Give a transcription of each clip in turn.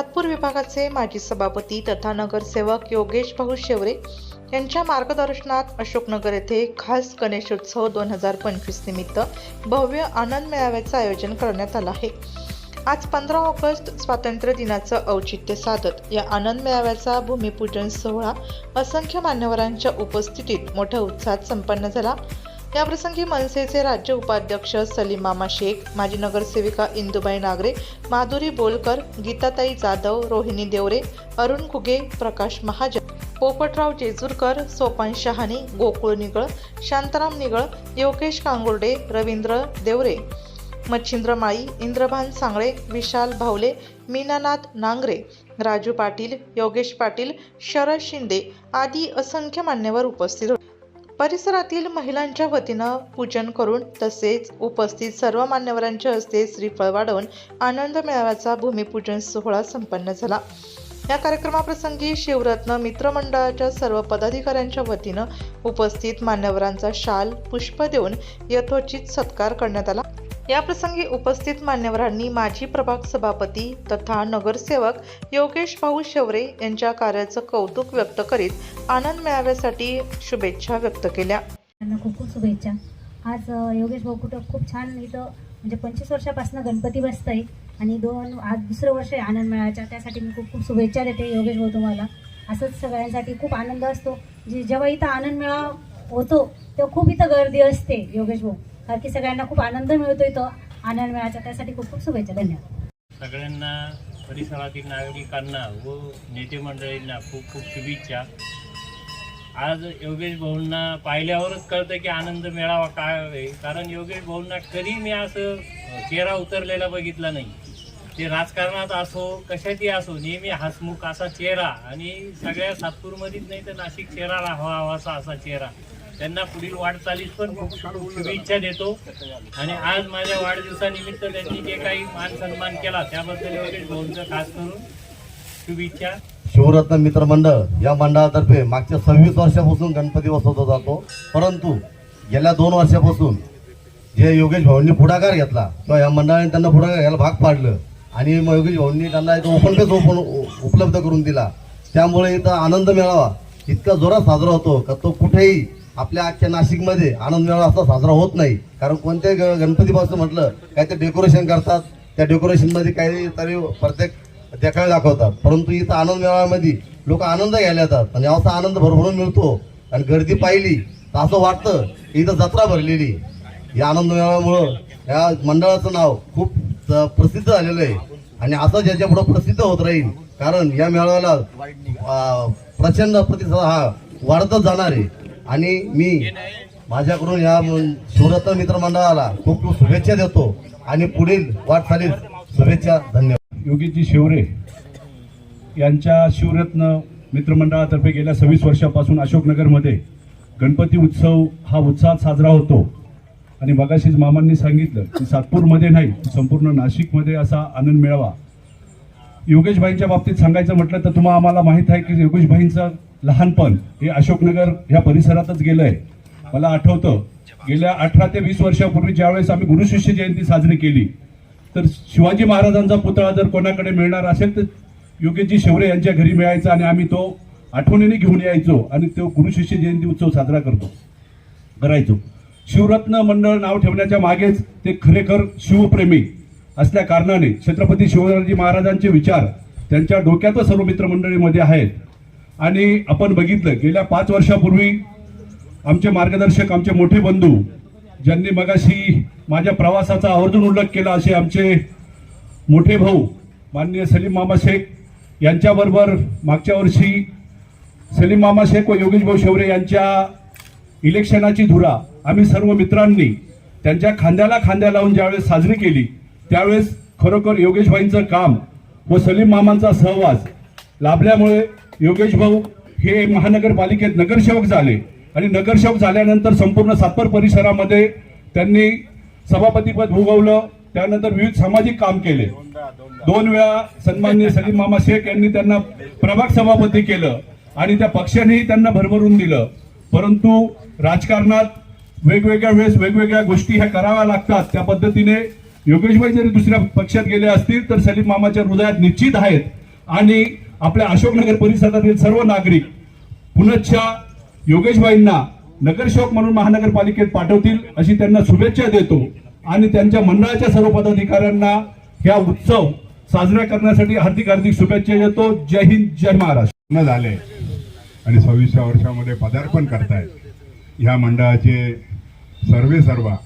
सातपूर विभागाचे माजी सभापती तथा नगरसेवक योगेश भाऊ शेवरे यांच्या मार्गदर्शनात अशोकनगर येथे खास गणेशोत्सव दोन हजार पंचवीस निमित्त भव्य आनंद मेळाव्याचं आयोजन करण्यात आलं आहे. आज पंधरा ऑगस्ट स्वातंत्र्य दिनाचं औचित्य साधत या आनंद मेळाव्याचा भूमिपूजन सोहळा असंख्य मान्यवरांच्या उपस्थितीत मोठ्या उत्साहात संपन्न झाला. याप्रसंगी मनसेचे राज्य उपाध्यक्ष सलीम मामा शेख माजी नगरसेविका इंदुबाई नागरे माधुरी बोलकर गीताताई जाधव रोहिणी देवरे अरुण घुगे प्रकाश महाजन पोपटराव जेजूरकर सोपान शहाणे गोकुळ निगळ शांताराम निगळ योगेश कांगुर्डे रवींद्र देवरे मच्छिंद्र माळी इंद्रभान सांगळे विशाल भावले मीनानाथ नांगरे राजू पाटील योगेश पाटील शरद शिंदे आदी असंख्य मान्यवर उपस्थित होते. परिसरातील महिलांच्या वतीनं पूजन करून तसेच उपस्थित सर्व मान्यवरांच्या हस्ते श्रीफळ वाढवून आनंद मेळाव्याचा भूमिपूजन सोहळा संपन्न झाला. या कार्यक्रमाप्रसंगी शिवरत्न मित्रमंडळाच्या सर्व पदाधिकाऱ्यांच्या वतीनं उपस्थित मान्यवरांचा शाल पुष्प देऊन यथोचित सत्कार करण्यात आला. याप्रसंगी उपस्थित मान्यवरांनी माजी प्रभाग सभापती तथा नगरसेवक योगेश भाऊ शेवरे यांच्या कार्याचं कौतुक व्यक्त करीत आनंद मेळाव्यासाठी शुभेच्छा व्यक्त केल्या. त्यांना खूप खूप शुभेच्छा. आज योगेश भाऊ कुठं खूप छान इथं म्हणजे पंचवीस वर्षापासून गणपती बसत आहे आणि दोन आज दुसरं वर्ष आहे आनंद मेळाव्याच्या. त्यासाठी मी खूप खूप शुभेच्छा देते योगेश भाऊ तुम्हाला. असंच सगळ्यांसाठी खूप आनंद असतो. जे जेव्हा इथं आनंद मेळा होतो तेव्हा खूप इथं गर्दी असते योगेश भाऊ. कारण की सगळ्यांना खूप आनंद मिळतो इथं. आनंद मिळायचा त्यासाठी खूप खूप शुभेच्छा धन्यवाद. सगळ्यांना परिसरातील नागरिकांना व नेते मंडळींना खूप खूप शुभेच्छा. आज योगेश भाऊंना पाहिल्यावरच कळतं की आनंद मिळावा काय आहे. कारण योगेश भाऊंना कधी मी असं चेहरा उतरलेला बघितला नाही. ते राजकारणात असो कशातही असो नेहमी हसमुख असा चेहरा. आणि सगळ्या सातपूरमध्येच नाही तर नाशिक चेहरा हवा हवासा असा चेहरा. त्यांना पुढील वाटचालीस पण खूप शुभेच्छा देतो. आणि आज माझ्या वाढदिवसानिमित्त त्यांनी जे काही मान सन्मान केला त्याबद्दल योगेश भाऊंचं खास करून शुभेच्छा. शिवरत्न मित्र मंडळ या मंडळातर्फे मागच्या सव्वीस वर्षापासून गणपती बसवला जातो. परंतु गेल्या दोन वर्षापासून जे योगेश भाऊंनी पुढाकार घेतला किंवा या मंडळाने त्यांना पुढाकार घ्यायला भाग पाडलं. आणि मग योगेश भाऊंनी त्यांना एक ओपन पेस ओपन उपलब्ध करून दिला. त्यामुळे इथं आनंद मिळावा इतका जोरात साजरा होतो का तो कुठेही आपल्या अख्ख्या नाशिकमध्ये आनंद मेळा असा साजरा होत नाही. कारण कोणत्याही गणपतीपासून म्हटलं काय ते डेकोरेशन करतात. त्या डेकोरेशनमध्ये काहीतरी प्रत्येक देखावे दाखवतात. परंतु इथं आनंद मेळाव्यामध्ये लोक आनंद घ्यायला येतात. आणि असा आनंद भरभरून मिळतो. आणि गर्दी पाहिली तर असं वाटतं की इथं जत्रा भरलेली या आनंद मेळाव्यामुळं या मंडळाचं नाव खूप प्रसिद्ध झालेलं आहे. आणि असं ज्याच्यापुढं प्रसिद्ध होत राहील कारण या मेळाव्याला प्रचंड प्रतिसाद हा वाढतच जाणार आहे. आणि मी माझ्याकडून या म- शिवरत्न मित्र मंडळाला खूप खूप शुभेच्छा देतो. आणि पुढील वाटचालीस शुभेच्छा धन्यवाद. योगीजी शेवरे यांच्या शिवरत्न मित्रमंडळातर्फे गेल्या सव्वीस वर्षापासून अशोकनगरमध्ये गणपती उत्सव हा उत्साहात साजरा होतो. आणि मगाशीच मामांनी सांगितलं की सातपूरमध्ये नाही संपूर्ण नाशिकमध्ये असा आनंद मिळावा. योगेशभाईंच्या बाबतीत सांगायचं म्हटलं तर तुम्हाला आम्हाला माहीत आहे की योगेशभाईंचा लहानपण हे अशोकनगर ह्या परिसरातच गेलं आहे मला आठवतं गेल्या अठरा ते वीस वर्षापूर्वी ज्यावेळेस आम्ही गुरुशिष्य जयंती साजरी केली तर शिवाजी महाराजांचा पुतळा जर कोणाकडे मिळणार असेल तर योगेशजी शेवरे यांच्या घरी मिळायचा आणि आम्ही तो आठवणीने घेऊन यायचो आणि तो गुरुशिष्य जयंती उत्सव साजरा करतो करायचो. शिवरत्न मंडळ नाव ठेवण्याच्या मागेच ते खरेखर शिवप्रेमी असल्या कारणाने छत्रपती शिवाजी महाराजांचे विचार त्यांच्या डोक्यातच सर्व मित्रमंडळीमध्ये आहेत. आणि आपण बघितलं गेल्या पाच वर्षापूर्वी आमचे मार्गदर्शक आमचे मोठे बंधू ज्यांनी मगाशी माझ्या प्रवासाचा आवर्जून उल्लेख केला असे आमचे मोठे भाऊ माननीय सलीम मामा शेख यांच्याबरोबर मागच्या वर्षी सलीम मामा शेख व योगेश भाऊ शेवरे यांच्या इलेक्शनाची धुरा आम्ही सर्व मित्रांनी त्यांच्या खांद्याला खांद्या लावून ज्यावेळेस साजरी केली त्यावेळेस खरोखर योगेशभाईंचं काम व सलीम मामांचा सहवास लाभल्यामुळे योगेश भाऊ हे महानगरपालिकेत नगरसेवक झाले. आणि नगरसेवक झाल्यानंतर संपूर्ण सातपर परिसरामध्ये त्यांनी सभापतीपद भोगवलं. त्यानंतर विविध सामाजिक काम केले. दोन वेळा सन्माननीय सलीम मामा शेख यांनी त्यांना प्रभाग सभापती केलं आणि त्या पक्षानेही त्यांना भरभरून दिलं. परंतु राजकारणात वेगवेगळ्या वेळेस वेगवेगळ्या गोष्टी ह्या कराव्या लागतात. त्या पद्धतीने योगेशभाई जरी दुसऱ्या पक्षात गेले असतील तर सलीम मामाच्या हृदयात निश्चित आहेत. आणि आपल्या अशोकनगर परिसरातील सर्व नागरिक पुनच्छा योगेशबाईंना नगरसेवक म्हणून महानगरपालिकेत पाठवतील अशी त्यांना शुभेच्छा देतो. आणि त्यांच्या मंडळाच्या सर्व पदाधिकाऱ्यांना ह्या उत्सव साजरा करण्यासाठी हार्दिक हार्दिक शुभेच्छा देतो. जय हिंद जय महाराष्ट्र. झाले. आणि सव्वीसच्या वर्षामध्ये पदार्पण करतायत. ह्या मंडळाचे सर्वे सर्वा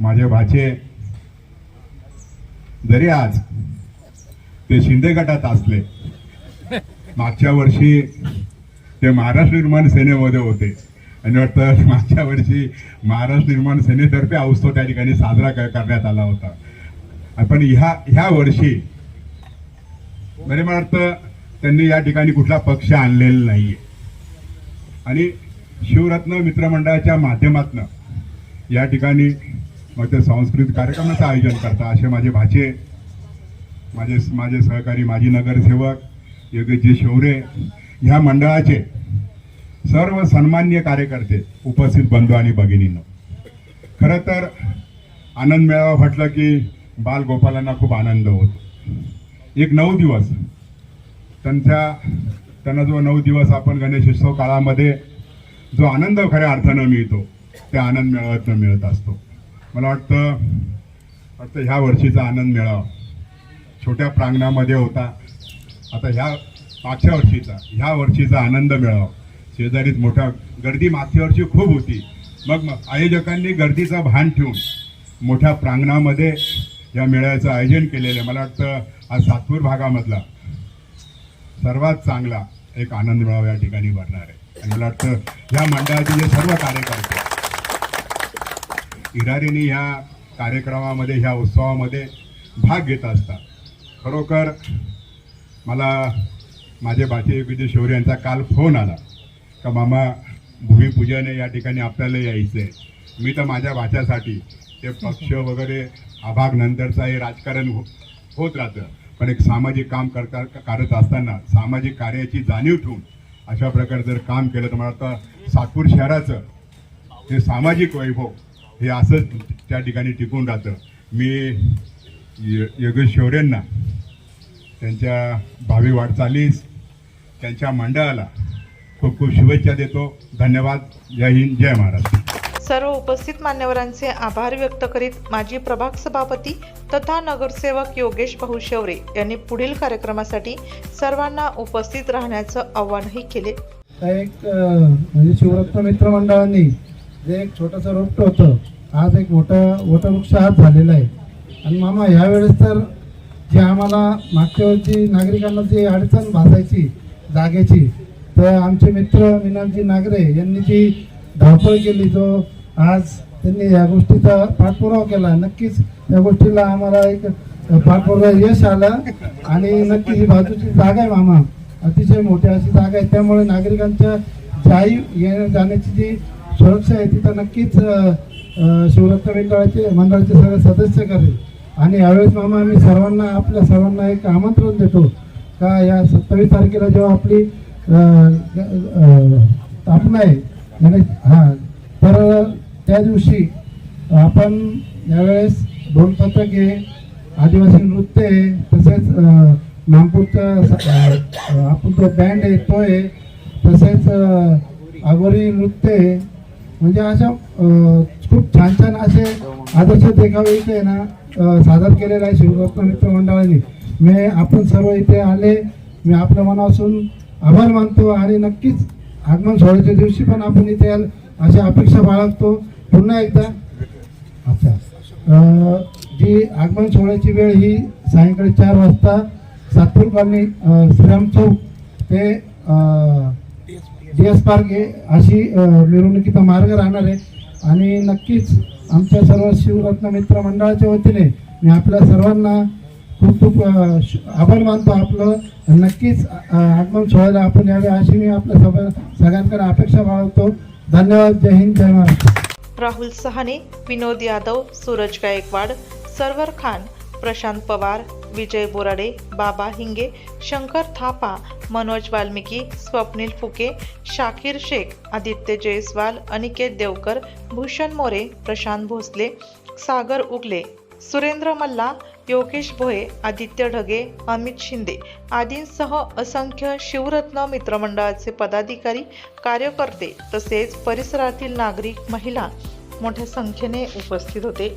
माझे भाचे जरी आज ते शिंदे गटात असले मागच्या वर्षी ते महाराष्ट्र निर्माण सेनेमध्ये होते. आणि वाटतं मागच्या वर्षी महाराष्ट्र निर्माण सेनेतर्फे हा उत्सव त्या ठिकाणी साजरा करण्यात आला होता. पण ह्या ह्या वर्षी बरे मला वाटतं त्यांनी या ठिकाणी कुठला पक्ष आणलेला नाही आणि शिवरत्न मित्रमंडळाच्या माध्यमातनं या ठिकाणी मग ते सांस्कृतिक कार्यक्रमाचं आयोजन करता असे माझे भाचे माझे माझे सहकारी माजी नगरसेवक योगेशजी शिवरे ह्या मंडळाचे सर्व सन्मान्य कार्यकर्ते उपस्थित बंधू आणि भगिनींनो. खरं तर आनंद मेळावा म्हटलं की बालगोपालांना खूप आनंद होतो. एक नऊ दिवस त्यांच्या त्यांना जो नऊ दिवस आपण गणेशोत्सव काळामध्ये जो आनंद खऱ्या अर्थानं मिळतो त्या आनंद मेळाव्यातनं मिळत असतो. मला वाटतं वाटतं ह्या वर्षीचा आनंद मेळावा छोट्या प्रांगणामध्ये होता. आता ह्या मागच्या वर्षीचा ह्या वर्षीचा आनंद मिळावा. शेजारीत मोठा गर्दी मागच्या वर्षी खूप होती. मग मग आयोजकांनी गर्दीचा भान ठेवून मोठ्या प्रांगणामध्ये या मेळ्याचं आयोजन केलेलं आहे. मला वाटतं आज सातपूर भागामधला सर्वात चांगला एक आनंद मेळावा या ठिकाणी भरणार आहे. आणि मला वाटतं ह्या मंडळाचे जे सर्व कार्यकर्ते इरारीने ह्या कार्यक्रमामध्ये ह्या उत्सवामध्ये भाग घेत असतात. खरोखर मला माझे भाचे विजय शौर्य यांचा काल फोन आला. का मामा भूमिपूजन या ठिकाणी आपल्याला यायचं आहे मी तर माझ्या भाच्यासाठी ते पक्ष वगैरे आभाग नंतरचं हे राजकारण हो होत राहतं. पण एक सामाजिक काम करता करत असताना सामाजिक कार्याची जाणीव ठेवून अशा प्रकारे जर काम केलं तर मला आता सातपूर शहराचं हे सामाजिक वैभव हे असंच त्या ठिकाणी टिकून राहतं. मी य- योगेश शौर्यांना त्यांच्या भावी वाटचालीस त्यांच्या मंडळाला खूप खूप शुभेच्छा देतो. धन्यवाद. जय हिंद जय महाराष्ट्र. सर्व उपस्थित मान्यवरांचे आभार व्यक्त करीत माजी प्रभाग सभापती तथा नगरसेवक योगेश भाऊ शेवरे यांनी पुढील कार्यक्रमासाठी सर्वांना उपस्थित राहण्याचं आवाहनही केले. एक म्हणजे शिवरत्न मित्र मंडळांनी जे एक छोटंसं रोपटं होतं आज एक मोठं वटवृक्ष आज झालेला आहे. आणि मामा ह्यावेळेस तर आम्हाला मागच्या वर्षी नागरिकांना जी अडचण भासायची जागेची तर आमचे मित्र मीनामजी नागरे यांनी जी धावपळ केली जो आज त्यांनी या गोष्टीचा पाठपुरावा केला. नक्कीच या गोष्टीला आम्हाला एक पाठपुरावा यश आलं आणि नक्की ही बाजूची जागा आहे मामा. अतिशय मोठी अशी जागा आहे. त्यामुळे नागरिकांच्या जाई येण्या जाण्याची जी सुरक्षा आहे तिथं नक्कीच शिवरत्न मंडळाचे मंडळाचे सगळे सदस्य करेल. आणि यावेळेस मामा आम्ही सर्वांना आपल्या सर्वांना एक आमंत्रण देतो का या सत्तावीस तारखेला जेव्हा आपली स्थापना आहे गणेश हां तर त्या दिवशी आपण यावेळेस दोन पथके आदिवासी नृत्य आहे तसेच नागपूरचा आपण तो बँड आहे तो आहे तसेच आगोरी नृत्य आहे म्हणजे अशा खूप छान छान असे आदर्श देखावे इथे आहे ना सादर केलेला आहे शिवरत्न मित्र मंडळाने. मी आपण सर्व इथे आले. मी आपल्या मनापासून आभार मानतो आणि नक्कीच आगमन सोहळ्याच्या दिवशी पण आपण इथे याल अशी अपेक्षा बाळगतो. पुन्हा एकदा अच्छा. जी आगमन सोहळ्याची वेळ ही सायंकाळी चार वाजता सातपूर कॉलनी श्रीराम चौक ते इतिहास एस पार्क अशी मिरवणुकीचा मार्ग राहणार आहे. आणि नक्कीच आमच्या सर्व शिवरत्न मित्र मंडळाच्या वतीने मी आपल्या सर्वांना खूप खूप आभार मानतो आपलं. नक्कीच आगमन सोहळ्याला आपण यावे अशी मी आपल्या सगळ्या सगळ्यांकडे अपेक्षा बाळगतो. धन्यवाद. जय हिंद जय महाराष्ट्र. राहुल सहाने विनोद यादव सूरज गायकवाड सरवर खान प्रशांत पवार विजय बोराडे बाबा हिंगे शंकर थापा मनोज वाल्मिकी स्वप्नील फुके शाकीर शेख आदित्य जयस्वाल अनिकेत देवकर भूषण मोरे प्रशांत भोसले सागर उगले सुरेंद्र मल्ला योगेश भोये आदित्य ढगे अमित शिंदे आदींसह असंख्य शिवरत्न मित्रमंडळाचे पदाधिकारी कार्यकर्ते तसेच परिसरातील नागरिक महिला मोठ्या संख्येने उपस्थित होते.